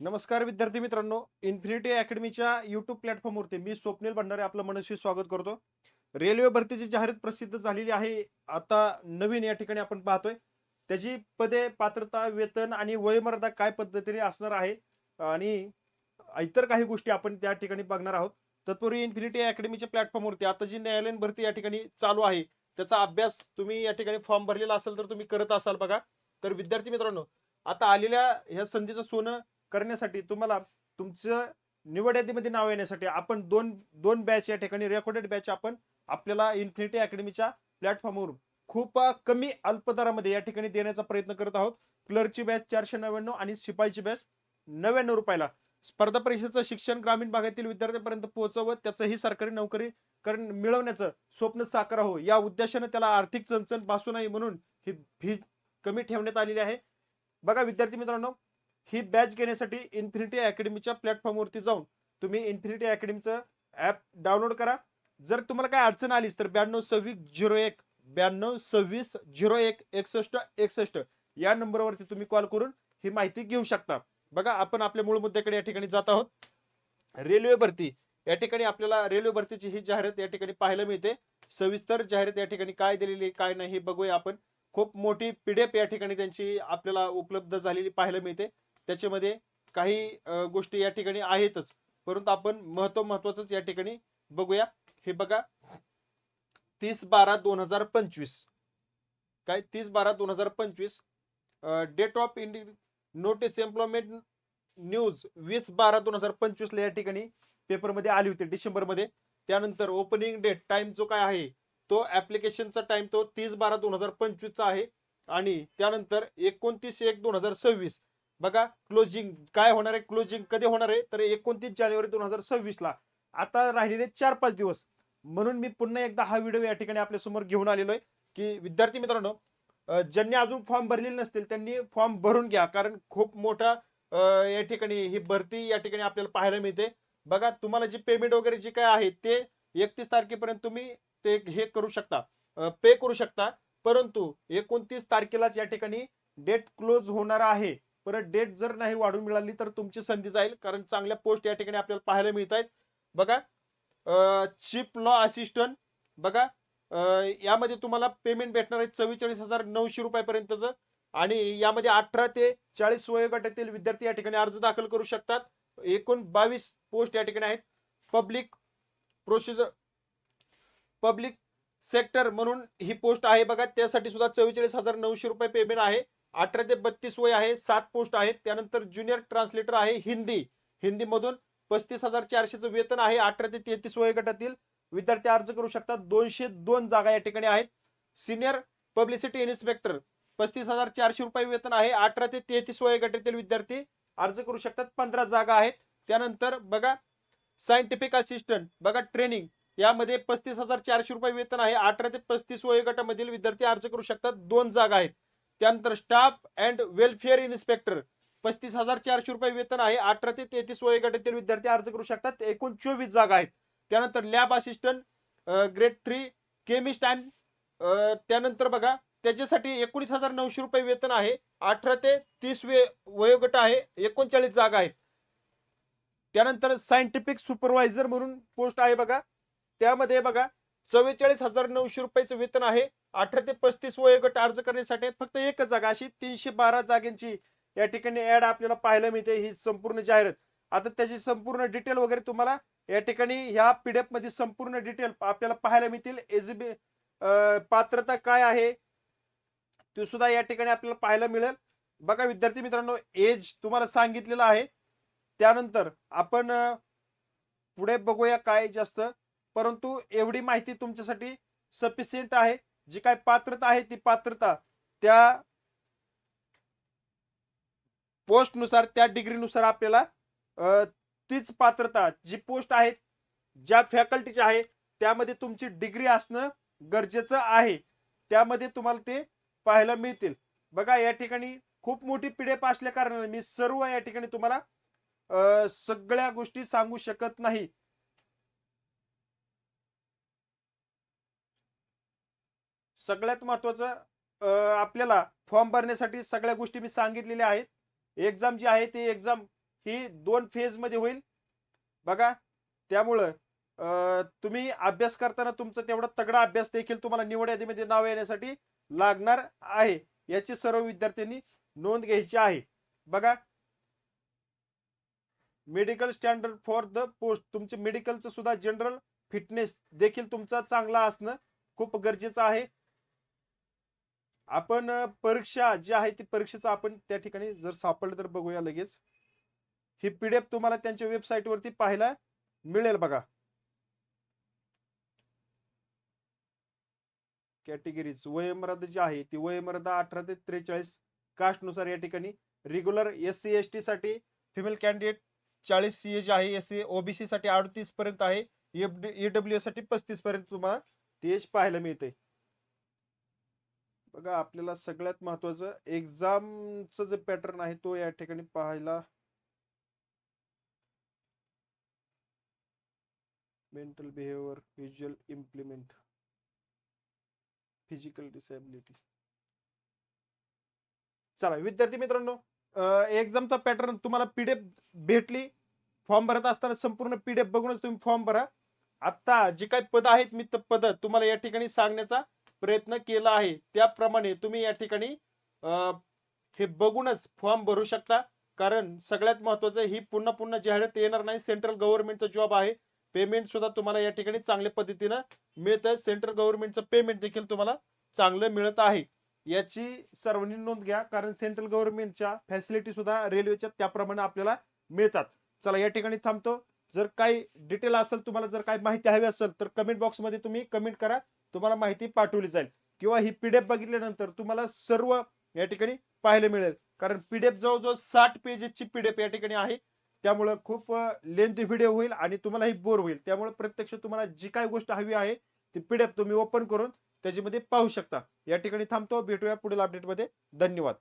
नमस्कार विद्यार्थी मित्रांनो. इन्फिनिटी अकॅडमीच्या युट्यूब प्लॅटफॉर्मवरती मी स्वप्नील भंडारे आपलं मनस्वी स्वागत करतो. रेल्वे भरतीची जाहिरात प्रसिद्ध झालेली आहे. आता नवीन या ठिकाणी आपण पाहतोय. त्याची पदे पात्रता वेतन आणि वयोमर्यादा काय पद्धतीने असणार आहे? आणि इतर काही गोष्टी आपण त्या ठिकाणी बघणार आहोत. तत्पूर्वी इन्फिनिटी अकॅडमीच्या प्लॅटफॉर्मवरती आता जी न्यायालयीन भरती या ठिकाणी चालू आहे त्याचा अभ्यास तुम्ही या ठिकाणी फॉर्म भरलेला असेल तर तुम्ही करत असाल बघा. तर विद्यार्थी मित्रांनो आता आलेल्या ह्या संधीचं सोनं करण्यासाठी तुम्हाला तुमचं निवड यादीमध्ये नाव येण्यासाठी आपण दोन दोन बॅच या ठिकाणी रेकॉर्डेड बॅच आपण आपल्याला इन्फिनिटी अकॅडमीच्या प्लॅटफॉर्मवर खूप कमी अल्पदरामध्ये या ठिकाणी देण्याचा प्रयत्न करत आहोत. क्लर्कची बॅच चारशे नव्याण्णव आणि शिपाईची बॅच नव्याण्णव रुपयाला. स्पर्धा परीक्षेचं शिक्षण ग्रामीण भागातील विद्यार्थ्यांपर्यंत पोहोचवत त्याचंही सरकारी नोकरी करण मिळवण्याचं स्वप्न साकार हो. या उद्देशाने त्याला आर्थिक चणचण भासू नये म्हणून ही फी कमी ठेवण्यात आलेली आहे. बघा विद्यार्थी मित्रांनो ही बॅच घेण्यासाठी इन्फिनिटी अकॅडमीच्या प्लॅटफॉर्मवरती जाऊन तुम्ही इन्फिनिटी अकॅडमीचं ॲप डाउनलोड करा. जर तुम्हाला काय अडचण आलीच तर ब्याण्णव सव्वीस झिरो एक ब्याण्णव सव्वीस झिरो एक एकसष्ट एकसष्ट या नंबरवरती तुम्ही कॉल करून ही माहिती घेऊ शकता. बघा आपण आपल्या मूळ मुद्द्याकडे या ठिकाणी जात आहोत. रेल्वे भरती. या ठिकाणी आपल्याला रेल्वे भरतीची ही जाहिरात या ठिकाणी पाहायला मिळते. सविस्तर जाहिरात या ठिकाणी काय दिलेली आहे, काय नाही हे बघूया आपण. खूप मोठी पीडीएफ या ठिकाणी त्यांची आपल्याला उपलब्ध झालेली पाहायला मिळते. त्याच्यामध्ये काही गोष्टी या ठिकाणी आहेतच. परंतु आपण महत्त्व महत्वाचंच या ठिकाणी बघूया. हे बघा. तीस बारा दोन हजार पंचवीस. काय? तीस बारा दोन हजार पंचवीस date of India notice employment news वीस बारा दोन हजार पंचवीसला या ठिकाणी पेपरमध्ये आली होती डिसेंबरमध्ये. त्यानंतर ओपनिंग डेट टाइम जो काय आहे तो ऍप्लिकेशनचा टाइम तो तीस बारा दोन हजार पंचवीसचा आहे. आणि त्यानंतर एकोणतीस एक दोन हजार सव्वीस. बघा क्लोजिंग काय होणार आहे? क्लोजिंग कधी होणार आहे? तर एकोणतीस जानेवारी दोन हजार सव्वीस ला. आता राहिलेले चार पाच दिवस. म्हणून मी पुन्हा एकदा हा व्हिडिओ या ठिकाणी आपल्यासमोर घेऊन आलेलो आहे की विद्यार्थी मित्रांनो ज्यांनी अजून फॉर्म भरलेले नसतील त्यांनी फॉर्म भरून घ्या. कारण खूप मोठा या ठिकाणी ही भरती या ठिकाणी आपल्याला पाहायला मिळते. बघा तुम्हाला जी पेमेंट वगैरे जे काय आहे ते एकतीस तारखेपर्यंत तुम्ही ते हे करू शकता. पे करू शकता. परंतु एकोणतीस तारखेलाच या ठिकाणी डेट क्लोज होणार आहे. परत डेट जर नाही वाढून मिळाली तर तुमची संधी जाईल कारण चांगल्या पोस्ट या ठिकाणी आपल्याला पाहायला मिळत आहेत बघा चीफ लॉ असिस्टंट बघा यामध्ये तुम्हाला पेमेंट भेटणार आहे चव्वेचाळीस हजार नऊशे रुपयापर्यंतचं आणि यामध्ये अठरा ते चाळीस वयोगटातील विद्यार्थी या ठिकाणी अर्ज दाखल करू शकतात. एकूण बावीस पोस्ट या ठिकाणी आहेत. पब्लिक प्रोसिजर पब्लिक सेक्टर म्हणून ही पोस्ट आहे बघा त्यासाठी सुद्धा चव्वेचाळीस हजार नऊशे रुपये पेमेंट आहे. अठरा ते बत्तीस वय आहे सात पोस्ट आहेत. त्यानंतर ज्युनियर ट्रान्सलेटर आहे हिंदी. हिंदी मधून पस्तीस हजार चारशेचं वेतन आहे अठरा ते तेहतीस वयोगटातील विद्यार्थी अर्ज करू शकतात. दोनशे दोन जागा या ठिकाणी आहेत. सिनियर पब्लिसिटी इन्स्पेक्टर पस्तीस हजार चारशे रुपये वेतन आहे अठरा ते तेहतीस वयोगटातील विद्यार्थी. अर्ज करू शकतात. पंधरा जागा आहेत. त्यानंतर बघा सायंटिफिक असिस्टंट बघा ट्रेनिंग यामध्ये पस्तीस हजार चारशे रुपये वेतन आहे. अठरा ते पस्तीस वयोगटामधील विद्यार्थी अर्ज करू शकतात. दोन जागा आहेत. त्यानंतर स्टाफ अँड वेलफेअर इन्स्पेक्टर पस्तीस हजार चारशे रुपये वेतन आहे. अठरा ते तेहतीस वयोगटातील विद्यार्थी अर्ज करू शकतात. एकूण चोवीस जागा आहेत. त्यानंतर lab assistant grade three chemist and त्यानंतर बघा त्याच्यासाठी एकोणीस हजार नऊशे रुपये वेतन आहे. अठरा ते तीस वे वयोगट आहे. एकोणचाळीस जागा आहेत. त्यानंतर सायंटिफिक सुपरवायझर म्हणून पोस्ट आहे बघा. त्यामध्ये बघा चव्वेचाळीस हजार नऊशे रुपयाचं वेतन आहे. अठरा ते पस्तीस वयोगट अर्ज करण्यासाठी फक्त एकच जागा अशी तीनशे बारा जागेंची या ठिकाणी ऍड आपल्याला पाहायला मिळते. ही संपूर्ण जाहिरात. आता त्याची संपूर्ण डिटेल वगैरे तुम्हाला या ठिकाणी ह्या पीडीएफमध्ये संपूर्ण डिटेल आपल्याला पाहायला मिळतील. एजीबी पात्रता काय आहे ती सुद्धा या ठिकाणी आपल्याला पाहायला मिळेल. बघा विद्यार्थी मित्रांनो एज तुम्हाला सांगितलेलं आहे. त्यानंतर आपण पुढे बघूया काय जास्त. परंतु एवढी माहिती तुमच्यासाठी सफिशियंट आहे. जी काय पात्रता आहे ती पात्रता त्या पोस्टनुसार त्या डिग्रीनुसार आपल्याला तीच पात्रता जी पोस्ट आहे ज्या फॅकल्टीची आहे त्यामध्ये तुमची डिग्री असणं गरजेचं आहे. त्यामध्ये तुम्हाला ते पाहायला मिळतील. बघा या ठिकाणी खूप मोठी पिढेप असल्या कारणाने मी सर्व या ठिकाणी तुम्हाला सगळ्या गोष्टी सांगू शकत नाही. सगळ्यात महत्वाचं आपल्याला फॉर्म भरण्यासाठी सगळ्या गोष्टी मी सांगितलेल्या आहेत. एक्झाम जी आहे ती एक्झाम ही दोन फेजमध्ये होईल. बघा त्यामुळं तुम्ही अभ्यास करताना तुमचा तेवढा तगडा अभ्यास देखील तुम्हाला निवड यादीमध्ये नाव येण्यासाठी लागणार आहे. याची सर्व विद्यार्थ्यांनी नोंद घ्यायची आहे. बघा medical standard for the post तुमचे मेडिकलचं सुद्धा जनरल फिटनेस देखील तुमचा चांगला असणं खूप गरजेचं आहे. आपण परीक्षा जी आहे ती परीक्षेचा आपण त्या ठिकाणी जर सापडलं तर बघूया लगेच. ही पीडीएफ तुम्हाला त्यांच्या वेबसाईट वरती पाहायला मिळेल बघा. कॅटेगरीज वयमर्यादा जी आहे ती वयमर्यादा अठरा ते त्रेचाळीस कास्टनुसार या ठिकाणी regular S C S T साठी फिमेल कॅन्डिडेट चाळीस सी एज आहे एस सी ओबीसी साठी अडतीस पर्यंत आहे एफ डी ईडब्ल्यू साठी पस्तीस पर्यंत तुम्हाला ते एज पाहायला मिळते बघा आपल्याला सगळ्यात महत्वाचं एक्झामचं जे पॅटर्न आहे तो या ठिकाणी पाहायला mental behaviour visual impairment physical disability चला विद्यार्थी मित्रांनो एक्झामचा पॅटर्न तुम्हाला पीडीएफ भेटली फॉर्म भरत असताना संपूर्ण पीडीएफ बघूनच तुम्ही फॉर्म भरा. आता जे काही पद आहेत मी पद तुम्हाला या ठिकाणी सांगण्याचा प्रयत्न केला आहे. त्याप्रमाणे तुम्ही या ठिकाणी हे बघूनच फॉर्म भरू शकता. कारण सगळ्यात महत्वाचं ही पुन्हा पुन्हा जाहिरात येणार नाही. सेंट्रल गव्हर्नमेंटचा जॉब आहे. पेमेंट सुद्धा तुम्हाला या ठिकाणी चांगल्या पद्धतीनं मिळतं. सेंट्रल गव्हर्नमेंटचं पेमेंट देखील तुम्हाला चांगलं मिळत आहे. याची सर्वांनी नोंद घ्या. कारण सेंट्रल गव्हर्नमेंटच्या फॅसिलिटी सुद्धा रेल्वेच्या त्याप्रमाणे आपल्याला मिळतात. चला या ठिकाणी थांबतो. जर काही डिटेल असेल तुम्हाला जर काही माहिती हवी असेल तर कमेंट बॉक्समध्ये तुम्ही कमेंट करा. तुम्हाला माहिती पाठवली जाईल. किंवा ही पीडीएफ बघितल्यानंतर तुम्हाला सर्व या ठिकाणी पाहायला मिळेल. कारण पीडीएफ जवळजवळ साठ पेजेसची पीडीएफ या ठिकाणी आहे. त्यामुळं खूप लेंथी व्हिडिओ होईल आणि तुम्हालाही बोर होईल. त्यामुळे प्रत्यक्ष तुम्हाला जी काही गोष्ट हवी आहे ती पीडीएफ तुम्ही ओपन करून त्याच्यामध्ये पाहू शकता. या ठिकाणी थांबतो. भेटूया पुढील अपडेटमध्ये धन्यवाद.